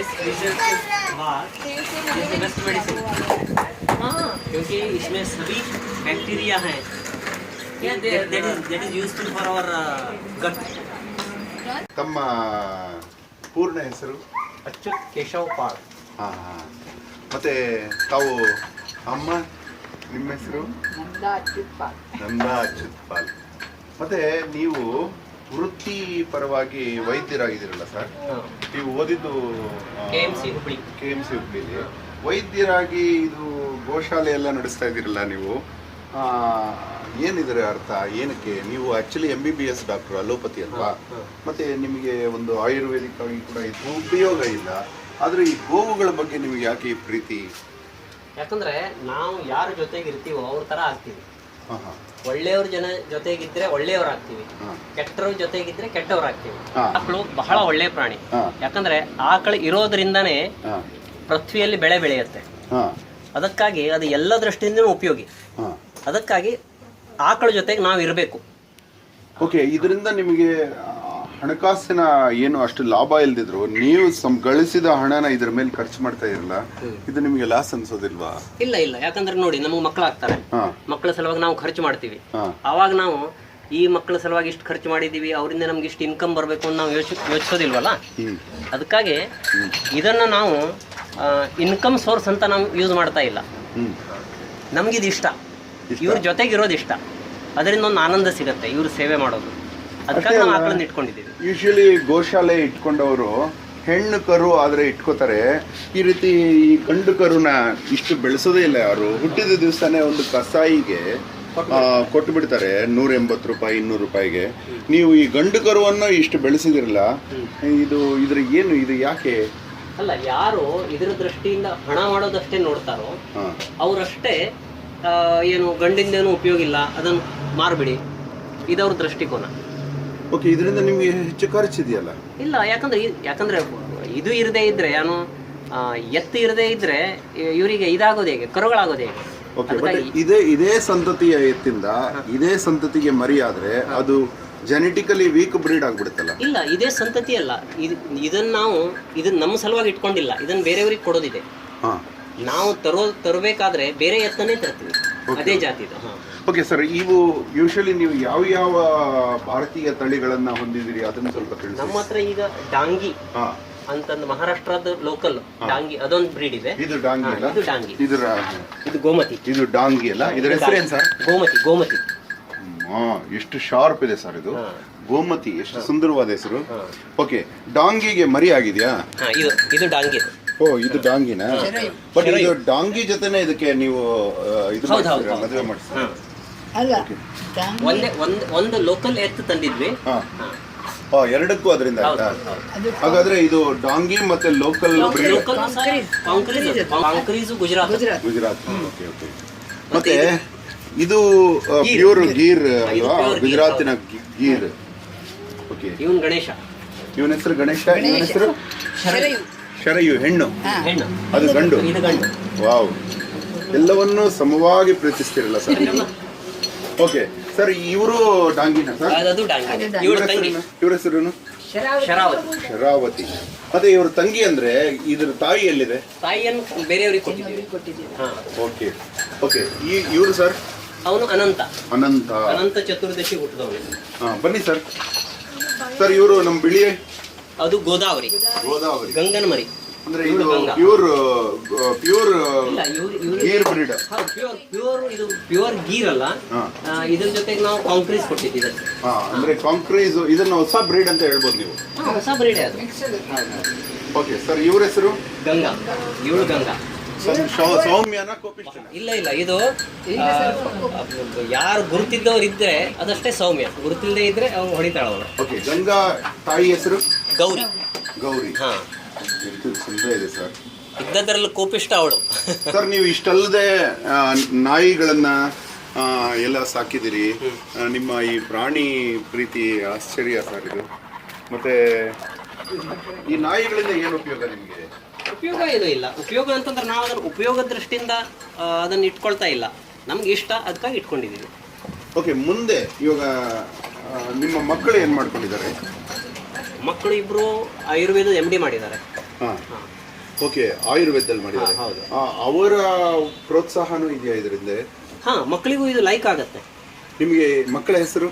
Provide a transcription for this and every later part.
Latest research के बाद ये बेस्ट मेडिसिन हाँ क्योंकि इसमें सभी बैक्टीरिया हैं that is that is useful for our gut ತಮ್ಮ ಪೂರ್ಣ ಹೆಸರು अच्युत केशव पाल ಹಾಂ ಹಾಂ ಮತ್ತೆ ತಾವು ಅಮ್ಮ ನಿಮ್ಮ ಹೆಸರು ನಂದಾ ಅಚ್ಯುತ್ ಪಾಲ್ ಮತ್ತೆ ನೀವು ವೃತ್ತಿ ಪರವಾಗಿ ವೈದ್ಯರಾಗಿದ್ದೀರಲ್ಲ ಸರ್? ನೀವು ಓದಿದ್ದು ಹುಬ್ಳಿ. ಕೆ ಎಂ ಸಿ ಹುಬ್ಳಿಲಿ ವೈದ್ಯರಾಗಿ ಇದು ಗೋಶಾಲೆ ಎಲ್ಲ ನಡೆಸ್ತಾ ಇದ್ದೀರಲ್ಲ ನೀವು ಏನಿದ್ರೆ ಅರ್ಥ? ಏನಕ್ಕೆ? ನೀವು actually M B B S doctor allopathy ಅಲ್ವಾ. ಮತ್ತೆ ನಿಮಗೆ ಒಂದು ಆಯುರ್ವೇದಿಕ್ ಆಗಿ ಕೂಡ ಇದು ಉಪಯೋಗ ಇಲ್ಲ. ಆದ್ರೆ ಈ ಗೋವುಗಳ ಬಗ್ಗೆ ನಿಮಗೆ ಯಾಕೆ ಈ ಪ್ರೀತಿ? ಯಾಕಂದ್ರೆ ನಾವು ಯಾರ ಜೊತೆಗೆ ಇರ್ತೀವೋ ಅವ್ರ ತರ ಆಗ್ತೀವಿ. ಒಳ್ಳೆಯವ್ರ ಜನ ಜೊತೆಗಿದ್ರೆ ಒಳ್ಳೆಯವರಾಗ್ತೀವಿ ಕೆಟ್ಟವ್ರ ಜೊತೆಗಿದ್ರೆ ಕೆಟ್ಟವರಾಗ್ತೀವಿ ಆಕಳು ಬಹಳ ಒಳ್ಳೆಯ ಪ್ರಾಣಿ. ಯಾಕಂದ್ರೆ ಆಕಳು ಇರೋದ್ರಿಂದಾನೇ ಪೃಥ್ವಿಯಲ್ಲಿ ಬೆಳೆ ಬೆಳೆಯುತ್ತೆ. ಅದಕ್ಕಾಗಿ ಅದು ಎಲ್ಲ ದೃಷ್ಟಿಯಿಂದನೂ ಉಪಯೋಗಿ. ಅದಕ್ಕಾಗಿ ಆಕಳ ಜೊತೆಗೆ ನಾವು ಇರಬೇಕು ಓಕೆ ಇದರಿಂದ ನಿಮಗೆ ಹಣಕಾಸಿನ ಏನು ಅಷ್ಟು ಲಾಭ ಇಲ್ದಿದ್ರು ನೀವು ಸಂ ಗಳಿಸಿದ ಹಣನ ಇದ್ರ ಮೇಲೆ ಖರ್ಚು ಮಾಡ್ತಾ ಇರಲ್ಲ ಇದು ನಿಮಗೆ ಲಾಸ್ ಅನ್ಸೋದಿಲ್ವಾ? ಇಲ್ಲ ಇಲ್ಲ. ಯಾಕಂದ್ರೆ ನೋಡಿ ನಮಗೆ ಮಕ್ಕಳಾಗ್ತಾರೆ ಆಗ್ತಾರೆ. ಮಕ್ಕಳ ಸಲುವಾಗಿ ನಾವು ಖರ್ಚು ಮಾಡ್ತೀವಿ. ಅವಾಗ ನಾವು ಈ ಮಕ್ಕಳ ಸಲುವಾಗಿ ಇಷ್ಟು ಖರ್ಚು ಮಾಡಿದೀವಿ ಅವರಿಂದ ನಮ್ಗೆ ಇಷ್ಟು ಇನ್ಕಮ್ ಬರಬೇಕು ಅಂತ ನಾವು ಯೋಚಿ ಯೋಚಿಸೋದಿಲ್ವಲ್ಲ? ಅದಕ್ಕಾಗಿ ಇದನ್ನು ನಾವು ಇನ್ಕಮ್ ಸೋರ್ಸ್ ಅಂತ ನಾವು ಯೂಸ್ ಮಾಡ್ತಾ ಇಲ್ಲ. ನಮಗಿದು ಇಷ್ಟ. ಇವ್ರ ಜೊತೆಗೆ ಇರೋದು ಇಷ್ಟ ಅದರಿಂದ ಒಂದು ಆನಂದ ಸಿಗುತ್ತೆ ಇವ್ರ ಸೇವೆ ಮಾಡೋದು. ಅದಕ್ಕಾಗಿ ನಾವು ಆಕಳನ್ನ ಇಟ್ಕೊಂಡಿದ್ದೀವಿ. ಯೂಶಲಿ ಗೋಶಾಲೆ ಇಟ್ಕೊಂಡವರು ಹೆಣ್ಣು ಕರು ಆದ್ರೆ ಇಟ್ಕೋತಾರೆ. ಈ ರೀತಿ ಈ ಗಂಡು ಕರುನ ಇಷ್ಟು ಬೆಳೆಸೋದೇ ಇಲ್ಲ ಯಾರು. ಹುಟ್ಟಿದ ದಿವಸನೇ ಒಂದು ಕಸಾಯಿಗೆ ಕೊಟ್ಟು ಬಿಡ್ತಾರೆ ನೂರ ಎಂಬತ್ತು ರೂಪಾಯಿ ಇನ್ನೂರು ರೂಪಾಯಿಗೆ. ನೀವು ಈ ಗಂಡು ಕರುವನ್ನು ಇಷ್ಟು ಬೆಳೆಸಿದಿರಲ್ಲ ಇದು ಇದ್ರ ಏನು ಇದು ಯಾಕೆ? ಅಲ್ಲ ಯಾರು ಇದರ ದೃಷ್ಟಿಯಿಂದ ಹಣ ಮಾಡೋದಷ್ಟೇ ನೋಡ್ತಾರೋ ಅವರಷ್ಟೇ ಏನು ಗಂಡಿಂದೇನು ಉಪಯೋಗ ಇಲ್ಲ ಅದನ್ನು ಮಾರ್ಬಿಡಿ. ಇದವ್ರ ದೃಷ್ಟಿಕೋನ. ಓಕೆ ಇದರಿಂದ ನಿಮಗೆ ಹೆಚ್ಚು ಖರ್ಚಿದೆಯಲ್ಲ ಇಲ್ಲ ಯಾಕಂದ್ರೆ ಇ- ಯಾಕಂದ್ರೆ ಇದು ಇರದೇ ಇದ್ರೆ ಏನು ಆ, ಎತ್ತು ಇರದೇ ಇದ್ರೆ ಇ- ಇವರಿಗೆ ಇದಾಗೋದು ಹೇಗೆ ಕರುಗಳಾಗೋದು ಹೇಗೆ? ಓಕೆ ಬಟ್ ಅದಕ್ಕಾಗಿ ಇದೇ ಇದೇ ಸಂತತಿಯ ಎತ್ತಿಂದ ಇದೇ ಸಂತತಿಗೆ ಮರಿಯಾದ್ರೆ ಅದು ಜೆನೆಟಿಕಲಿ ವೀಕ್ ಬ್ರೀಡ್ ಆಗ್ಬಿಡುತ್ತಲ್ಲ? ಇಲ್ಲ ಇದೇ ಸಂತತಿ ಅಲ್ಲ. ಇದು ಇದನ್ನ ನಾವು ಇದನ್ನ ನಮ್ಮ ಸಲುವಾಗಿ ಇಟ್ಕೊಂಡಿಲ್ಲ. ಇದನ್ನ ಬೇರೆಯವ್ರಿಗೆ ಕೊಡೋದಿದೆ. ಹಾ. ನಾವು ತರೋ ತರಬೇಕಾದ್ರೆ ಬೇರೆ ಎತ್ತನೇ ತರ್ತೀವಿ. ಅದೇ ಜಾತಿದು ಹಾ. ಓಕೆ ಸರ್ ಇವು ಯೂಶಲಿ ನೀವು ಯಾವ ಯಾವ ಭಾರತೀಯ ತಳಿಗಳನ್ನ ಹೊಂದಿದ್ದೀರಿ? ಅದನ್ನ ಸ್ವಲ್ಪ ತಿಳಿಸಿ. ನಮ್ಮ ಹತ್ರ ಈಗ ಡಾಂಗಿ ಹಾ. ಅಂತಂದು ಮಹಾರಾಷ್ಟ್ರದ ಲೋಕಲ್ ಡಾಂಗಿ ಅದೊಂದು ಬ್ರೀಡ್ ಇದೆ. ಇದು ಡಾಂಗಿ ಅಲ್ಲ? ಇದು ಡಾಂಗಿ. ಇದು ಇದು ಗೋಮತಿ. ಇದು ಡಾಂಗಿ ಅಲ್ಲ? ಇದರ ಹೆಸರು ಏನು ಸರ್? ಗೋಮತಿ ಗೋಮತಿ. ಆ ಎಷ್ಟು ಶಾರ್ಪ್ ಇದೆ ಸರ್ ಇದು. ಗೋಮತಿ ಎಷ್ಟು ಸುಂದರವಾದ ಹೆಸರು. ಓಕೆ ಡಾಂಗಿಗೆ ಮರಿ ಆಗಿದೆಯಾ? ಹಾ ಇದು ಇದು ಡಾಂಗಿ ಓ ಇದು ಡಾಂಗಿನ? ಬಟ್ ಇದು ಡಾಂಗಿ ಜೊತೆನೆ ಇದಕ್ಕೆ ನೀವು ಇದು ಹೌದು, ಹೌದು, ಮಾಡ್ತೀರಾ? ಮದುವೆ ಮಾಡಿಸ್ತೀರಾ ಅಲ್ಲ ಒಂದೇ ಒಂದು ಒಂದು ಲೋಕಲ್ ಎತ್ತು ತಂದಿದ್ವಿ. ಹಾ. ಎರಡಕ್ಕೂ ಅದರಿಂದ ಆಯ್ತಾ? ಹಾಗಾದ್ರೆ ಇದು ಡಾಂಗಿ ಮತ್ತೆ local Gujarat Gujarat okay okay ಮತ್ತೆ ಇದು ಪ್ಯೂರ್ ಗೀರ್. ಅಲ್ವಾ? ಗುಜರಾತಿನ ಗಿ- ಗೀರ್. Okay even Ganesha. ಇವನ ಹೆಸರು ಗಣೇಶ? ಇವನ ಹೆಸರು? ಶರಯು. ಶರಯು ಹೆಣ್ಣು. ಹಾ. ಹೆಣ್ಣು. ಅದು ಗಂಡು. ಗಂಡು. ವಾವ್. ಎಲ್ಲವನ್ನೂ ಸಮವಾಗಿ ಪ್ರೀತಿಸ್ತಿರಲ್ಲ ಸರ್ ಓಕೆ ಸರ್ ಇವರು ಡಾಂಗಿನ ಸರ್ ಅದು ಡಾಂಗಿ. ಇವರ. ಇವಳ ತಂಗಿ? ಇವ್ರ ಹೆಸರೇನು? ಶರಾವತಿ. ಶರಾವತಿ. ಮತ್ತೆ ಇವ್ರ ತಂಗಿ ಅಂದ್ರೆ ಇದ್ರ ತಾಯಿ ಎಲ್ಲಿದೆ? ತಾಯಿಯನ್ನು ಬೇರೆಯವ್ರಿಗೆ ಕೊಟ್ಟಿದ್ದೀವಿ. ಕೊಟ್ಟಿದ್ದೀವಿ. ಹಾ. ಓಕೆ ಓಕೆ ಈ ಇವರು ಸರ್ ಅವನು ಅನಂತ. ಅನಂತ. ಅನಂತ ಚತುರ್ದಶಿ ಹುಟ್ಟಿದವನು. ಹಾ ಬನ್ನಿ ಸರ್ ಸರ್ ಇವರು ನಮ್ಮ ಬಿಳಿ ಅದು ಗೋದಾವರಿ. ಗೋದಾವರಿ. ಗಂಗನ ಮರಿ ಅಂದ್ರೆ ಇದು. Pure pure Gir breed pure pure ಇದು ಪ್ಯೂರ್ ಗೀರ್ ಅಲ್ಲ. ಇದ್ರ ಜೊತೆಗೆ ನಾವು ಕಾಂಕ್ರೀಸ್ ಕೊಟ್ಟಿದ್ದೀವಿ ಹಾ ಅಂದ್ರೆ ಕಾಂಕ್ರೀಸ್ ಇದನ್ನ ಹೊಸ ಬ್ರೀಡ್ ಅಂತ ಹೇಳ್ಬೋದು ನೀವು. ಹೊಸ ಬ್ರೀಡ್ ಅದು. ಓಕೆ ಸರ್ ಇವ್ರ ಹೆಸರು? ಗಂಗಾ. ಇವಳು ಗಂಗಾ. ಸೌಮ್ಯನ ಕೋಪಿಷ್ಠನ. ಇಲ್ಲ ಇಲ್ಲ ಇದು ಯಾರು ಗುರುತಿದ್ದವ್ರು ಇದ್ರೆ ಅದಷ್ಟೇ ಸೌಮ್ಯ. ಗುರುತಿಲ್ಲದೆ ಇದ್ರೆ ಅವ್ರು ಹೊಡಿತಾಳ ಅವಳು ಓಕೆ ಗಂಗಾ ತಾಯಿ ಹೆಸರು? ಗೌರಿ. ಗೌರಿ. ಹಾ. ಇದೆ ಸರ್. ಇದ್ದದ್ರಲ್ಲಿ ಕೋಪಿಷ್ಟ ಅವಳು. ಸರ್ ನೀವು ಇಷ್ಟಲ್ಲದೆ ನಾಯಿಗಳನ್ನ ಆ, ಎಲ್ಲ ಸಾಕಿದಿರಿ ನಿಮ್ಮ ಈ ಪ್ರಾಣಿ ಪ್ರೀತಿ ಆಶ್ಚರ್ಯ ಸರ್ ಇದು. ಮತ್ತೆ ಈ ನಾಯಿಗಳಿಂದ ಏನು ಉಪಯೋಗ ನಿಮಗೆ? ಉಪಯೋಗ ಇದು ಇಲ್ಲ. ಉಪಯೋಗ ಅಂತಂದ್ರೆ ನಾವು ಅದರ ಉಪಯೋಗ ದೃಷ್ಟಿಯಿಂದ ಅದನ್ನು ಅದನ್ನ ಇಟ್ಕೊಳ್ತಾ ಇಲ್ಲ. ನಮ್ಗೆ ಇಷ್ಟ ಅದಕ್ಕಾಗಿ ಇಟ್ಕೊಂಡಿದ್ದೀವಿ. ಓಕೆ ಮುಂದೆ ಇವಾಗ ಆ, ನಿಮ್ಮ ಮಕ್ಕಳು ಏನು ಮಾಡ್ಕೊಂಡಿದ್ದಾರೆ? ಮಕ್ಕಳು ಇಬ್ಬರು ಆಯುರ್ವೇದ ಎಂ ಡಿ ಮಾಡಿದ್ದಾರೆ. ಹಾ. ಓಕೆ ಆಯುರ್ವೇದದಲ್ಲಿ ಮಾಡಿದ್ದಾರೆ. ಹೌದು. ಆ, ಅವರ ಪ್ರೋತ್ಸಾಹನೂ ಇದೆಯಾ ಇದರಿಂದ? ಹಾ ಮಕ್ಕಳಿಗೂ ಇದು ಲೈಕ್ ಆಗತ್ತೆ. ನಿಮಗೆ ಮಕ್ಕಳ ಹೆಸರು?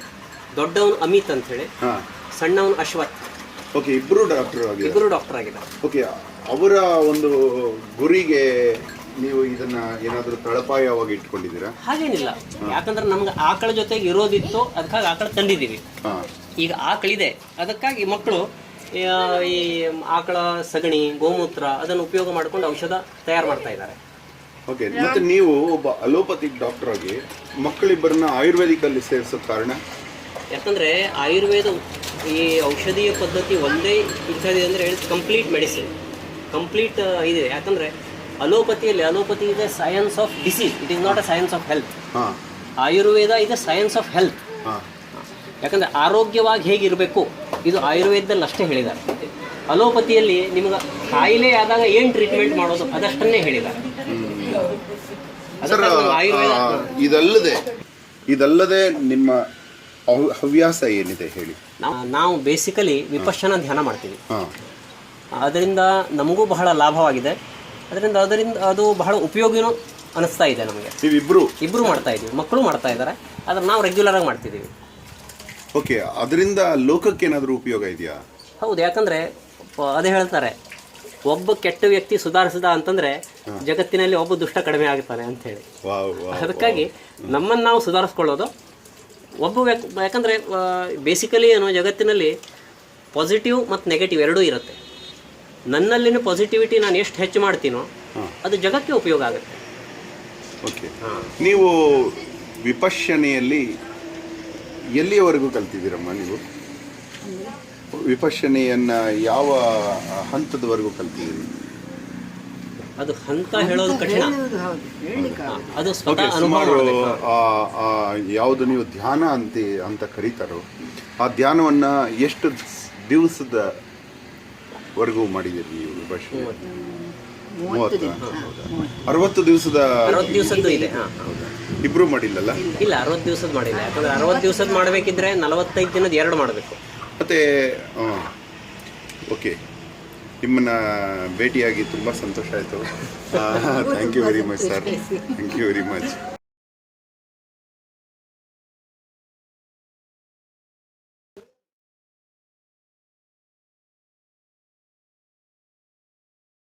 ದೊಡ್ಡವನು ಅಮಿತ್ ಅಂತ ಹೇಳಿ. ಹಾ. ಸಣ್ಣವನು ಅಶ್ವಥ್. ಓಕೆ ಇಬ್ರೂ ಡಾಕ್ಟರ್ ಆಗಿದ್ದಾರೆ. ಇಬ್ಬರು ಡಾಕ್ಟರ್ ಆಗಿದ್ದಾರೆ. ಓಕೆ ಅವರ ಒಂದು ಗುರಿಗೆ ನೀವು ಇದನ್ನ ಏನಾದರೂ ತಳಪಾಯವಾಗಿ ಇಟ್ಕೊಂಡಿದ್ದೀರಾ? ಹಾಗೇನಿಲ್ಲ. ಯಾಕಂದ್ರೆ ನಮ್ಗೆ ಆಕಳ ಜೊತೆಗೆ ಇರೋದಿತ್ತು ಅದಕ್ಕಾಗಿ ಆಕಳ ತಂದಿದ್ದೀವಿ. ಹಾ. ಈಗ ಆಕಳಿದೆ ಅದಕ್ಕಾಗಿ ಮಕ್ಕಳು ಈ ಆಕಳ ಸಗಣಿ ಗೋಮೂತ್ರ ಅದನ್ನು ಉಪಯೋಗ ಮಾಡ್ಕೊಂಡು ಔಷಧ ತಯಾರು ಮಾಡ್ತಾ ಇದ್ದಾರೆ. ಓಕೆ ಮತ್ತೆ ನೀವು ಒಬ್ಬ ಅಲೋಪತಿಕ್ ಡಾಕ್ಟರ್ ಆಗಿ ಮಕ್ಕಳಿಬ್ಬರನ್ನ ಆಯುರ್ವೇದಿಕ್ ಅಲ್ಲಿ ಸೇರಿಸೋ ಕಾರಣ? ಯಾಕಂದ್ರೆ ಆಯುರ್ವೇದ ಈ ಔಷಧೀಯ ಪದ್ಧತಿ ಒಂದೇ ಇಂಥದ್ದು ಅಂದರೆ ಕಂಪ್ಲೀಟ್ ಮೆಡಿಸಿನ್ ಕಂಪ್ಲೀಟ್ ಇದೆ ಯಾಕಂದ್ರೆ ಅಲೋಪತಿಯಲ್ಲಿ ಅಲೋಪತಿ ಇದೆ science of disease it is not a science of health Ayurveda ಇದೆ ಸೈನ್ಸ್ ಆಫ್ ಹೆಲ್ತ್ ಯಾಕಂದ್ರೆ ಆರೋಗ್ಯವಾಗಿ ಹೇಗಿರಬೇಕು ಇದು ಆಯುರ್ವೇದದಲ್ಲಿ ಅಷ್ಟೇ ಹೇಳಿದ್ದಾರೆ. ಅಲೋಪತಿಯಲ್ಲಿ ನಿಮ್ಗೆ ಕಾಯಿಲೆ ಆದಾಗ ಏನು ಟ್ರೀಟ್ಮೆಂಟ್ ಮಾಡೋದು ಅದಷ್ಟನ್ನೇ ಹೇಳಿದ್ದಾರೆ. ಆಯುರ್ವೇದ ಇದಲ್ಲದೆ ಇದಲ್ಲದೆ ನಿಮ್ಮ ಹವ್ಯಾಸ ಏನಿದೆ ಹೇಳಿ? ನಾವು- ಬೇಸಿಕಲಿ ವಿಪಶ್ಯನ ಧ್ಯಾನ ಮಾಡ್ತೀವಿ. ಅದರಿಂದ ನಮಗೂ ಬಹಳ ಲಾಭವಾಗಿದೆ. ಅದರಿಂದ ಅದರಿಂದ ಅದು ಬಹಳ ಉಪಯೋಗಿನೂ ಅನಿಸ್ತಾ ಇದೆ ನಮಗೆ. ಇಬ್ಬರು ಇಬ್ಬರು ಮಾಡ್ತಾ ಇದ್ದೀವಿ ಮಕ್ಕಳು ಮಾಡ್ತಾ ಇದ್ದಾರೆ. ಆದರೆ ನಾವು ರೆಗ್ಯುಲರ್ ಆಗಿ ಮಾಡ್ತಿದ್ದೀವಿ. ಓಕೆ ಅದರಿಂದ ಲೋಕಕ್ಕೆ ಏನಾದರೂ ಉಪಯೋಗ ಇದೆಯಾ? ಹೌದು ಯಾಕಂದ್ರೆ ಪ- ಅದೇ ಹೇಳ್ತಾರೆ ಒಬ್ಬ ಕೆಟ್ಟ ವ್ಯಕ್ತಿ ಸುಧಾರಿಸಿದ ಅಂತಂದ್ರೆ ಜಗತ್ತಿನಲ್ಲಿ ಒಬ್ಬ ದುಷ್ಟ ಕಡಿಮೆ ಆಗ್ತಾನೆ ಅಂತ ಹೇಳಿ ವಾವ್ ವಾವ್. ಅದಕ್ಕಾಗಿ ನಮ್ಮನ್ನು ನಾವು ಸುಧಾರಿಸ್ಕೊಳ್ಳೋದು. ಒಬ್ಬ ವ್ಯಕ್ತಿ ಯಾಕಂದರೆ ಬೇಸಿಕಲಿ ಏನು ಜಗತ್ತಿನಲ್ಲಿ ಪಾಸಿಟಿವ್ ಮತ್ತು ನೆಗೆಟಿವ್ ಎರಡೂ ಇರುತ್ತೆ. ನನ್ನಲ್ಲಿನ ಪಾಸಿಟಿವಿಟಿ ನಾನು ಎಷ್ಟು ಹೆಚ್ಚು ಮಾಡ್ತೀನೋ ಅದು ಜಗಕ್ಕೆ ಉಪಯೋಗ ಆಗುತ್ತೆ. ಓಕೆ. ನೀವು ವಿಪಶ್ಯನೆಯಲ್ಲಿ ಎಲ್ಲಿಯವರೆಗೂ ಕಲ್ತಿದ್ದೀರಮ್ಮ ನೀವು? ವಿಪಶ್ಯನೆಯನ್ನ ಯಾವ ಹಂತದವರೆಗೂ ಕಲ್ತಿದ್ದೀರಿ? ಅದು ಹಂತ ಹೇಳೋದು ಕಠಿಣ. ಅದು ಸ್ವತಃ ಸುಮಾರು ಆ- ಆ ಯಾವುದು ನೀವು ಧ್ಯಾನ ಅಂತ ಅಂತ ಕರೀತಾರೋ ಆ ಧ್ಯಾನವನ್ನ ಎಷ್ಟು ದಿವಸದ ವರೆಗೂ ಮಾಡಿದ್ದೀರಿ ನೀವು ವಿಪಶ್ಯನೆ ಮೂವತ್ತು ಅರವತ್ತು ದಿವಸದ ಅರವತ್ತು ದಿವಸದ್ದು ಇದೆ ಇಬ್ರು ಮಾಡಿಲ್ಲಲ್ಲ? ಇಲ್ಲ ಅರವತ್ತು ದಿವಸದ ಮಾಡಿಲ್ಲ. ಯಾಕಂದ್ರೆ ಅರವತ್ತು ದಿವಸದ ಮಾಡಬೇಕಿದ್ರೆ ನಲವತ್ತೈದು ದಿನದ ಎರಡು ಮಾಡಬೇಕು. ಮತ್ತೆ ಓಕೆ. ನಿಮ್ಮನ್ನ ಭೇಟಿಯಾಗಿ ತುಂಬಾ ಸಂತೋಷ ಆಯ್ತು. Thank you very much sir thank you very much